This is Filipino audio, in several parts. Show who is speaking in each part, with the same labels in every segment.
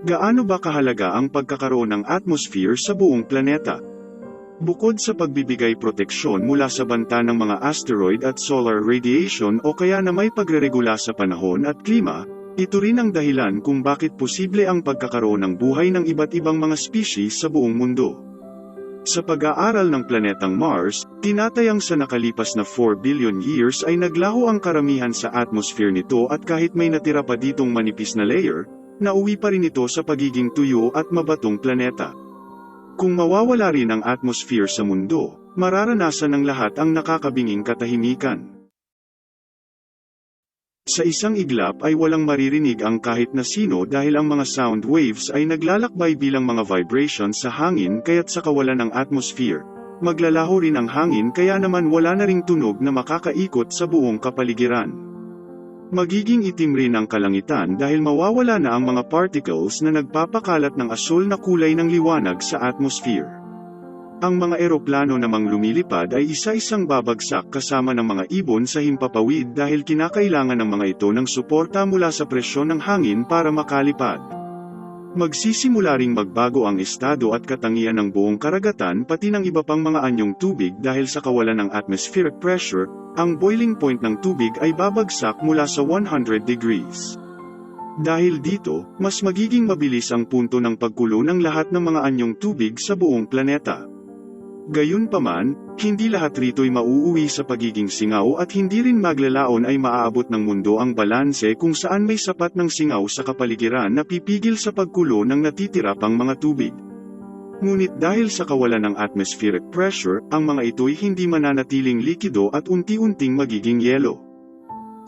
Speaker 1: Gaano ba kahalaga ang pagkakaroon ng atmosphere sa buong planeta? Bukod sa pagbibigay proteksyon mula sa banta ng mga asteroid at solar radiation o kaya na may pagreregula sa panahon at klima, ito rin ang dahilan kung bakit posible ang pagkakaroon ng buhay ng iba't ibang mga species sa buong mundo. Sa pag-aaral ng planetang Mars, tinatayang sa nakalipas na 4 billion years ay naglaho ang karamihan sa atmosphere nito at kahit may natira pa ditong manipis na layer, nauwi pa rin ito sa pagiging tuyo at mabatong planeta. Kung mawawala rin ang atmosphere sa mundo, mararanasan ng lahat ang nakakabinging katahimikan. Sa isang iglap ay walang maririnig ang kahit na sino dahil ang mga sound waves ay naglalakbay bilang mga vibrations sa hangin kaya't sa kawalan ng atmosphere. Maglalaho rin ang hangin kaya naman wala na ring tunog na makakaikot sa buong kapaligiran. Magiging itim rin ang kalangitan dahil mawawala na ang mga particles na nagpapakalat ng asul na kulay ng liwanag sa atmosphere. Ang mga eroplano namang lumilipad ay isa-isang babagsak kasama ng mga ibon sa himpapawid dahil kinakailangan ng mga ito ng suporta mula sa presyon ng hangin para makalipad. Magsisimula ring magbago ang estado at katangian ng buong karagatan pati ng iba pang mga anyong tubig dahil sa kawalan ng atmospheric pressure, ang boiling point ng tubig ay babagsak mula sa 100 degrees. Dahil dito, mas magiging mabilis ang punto ng pagkulo ng lahat ng mga anyong tubig sa buong planeta. Gayunpaman, hindi lahat rito'y mauuwi sa pagiging singaw at hindi rin maglalaon ay maaabot ng mundo ang balanse kung saan may sapat ng singaw sa kapaligiran na pipigil sa pagkulo ng natitira pang mga tubig. Ngunit dahil sa kawalan ng atmospheric pressure, ang mga ito'y hindi mananatiling likido at unti-unting magiging yelo.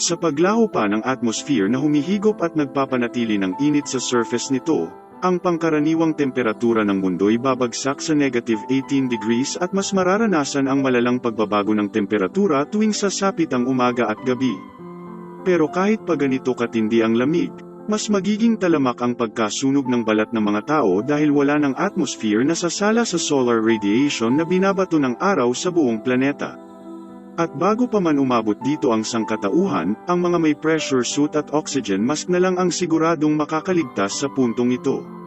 Speaker 1: Sa paglaho pa ng atmosphere na humihigop at nagpapanatili ng init sa surface nito, ang pangkaraniwang temperatura ng mundo'y babagsak sa negative 18 degrees at mas mararanasan ang malalang pagbabago ng temperatura tuwing sasapit ang umaga at gabi. Pero kahit pa ganito katindi ang lamig, mas magiging talamak ang pagkasunog ng balat ng mga tao dahil wala ng atmosphere na sasala sa solar radiation na binabato ng araw sa buong planeta. At bago pa man umabot dito ang sangkatauhan, ang mga may pressure suit at oxygen mask na lang ang siguradong makakaligtas sa puntong ito.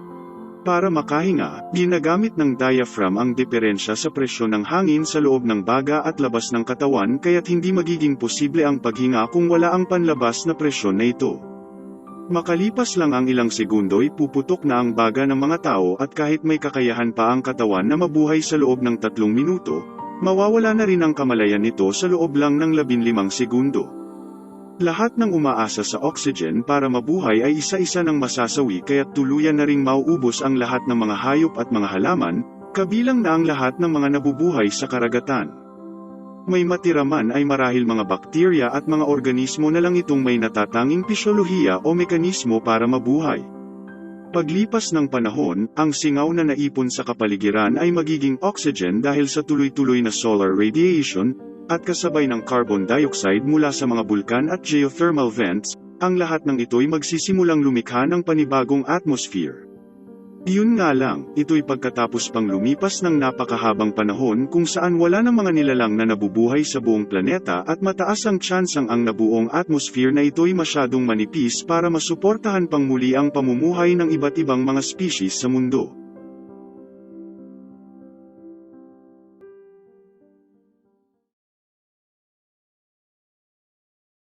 Speaker 1: Para makahinga, ginagamit ng diaphragm ang diferensya sa presyon ng hangin sa loob ng baga at labas ng katawan kaya't hindi magiging posible ang paghinga kung wala ang panlabas na presyon na ito. Makalipas lang ang ilang segundo'y puputok na ang baga ng mga tao at kahit may kakayahan pa ang katawan na mabuhay sa loob ng tatlong minuto, mawawala na rin ang kamalayan nito sa loob lang ng 15 segundo. Lahat ng umaasa sa oxygen para mabuhay ay isa-isa ng masasawi kaya't tuluyan na ring mauubos ang lahat ng mga hayop at mga halaman, kabilang na ang lahat ng mga nabubuhay sa karagatan. May matiraman ay marahil mga bakterya at mga organismo na lang itong may natatanging pisyolohiya o mekanismo para mabuhay. Paglipas ng panahon, ang singaw na naipon sa kapaligiran ay magiging oxygen dahil sa tuloy-tuloy na solar radiation, at kasabay ng carbon dioxide mula sa mga bulkan at geothermal vents, ang lahat ng ito'y magsisimulang lumikha ng panibagong atmosphere. Iyon nga lang, ito'y pagkatapos pang lumipas ng napakahabang panahon kung saan wala ng mga nilalang na nabubuhay sa buong planeta at mataas ang tsansang ang nabuong atmosphere na ito'y masyadong manipis para masuportahan pang muli ang pamumuhay ng iba't ibang mga species sa mundo.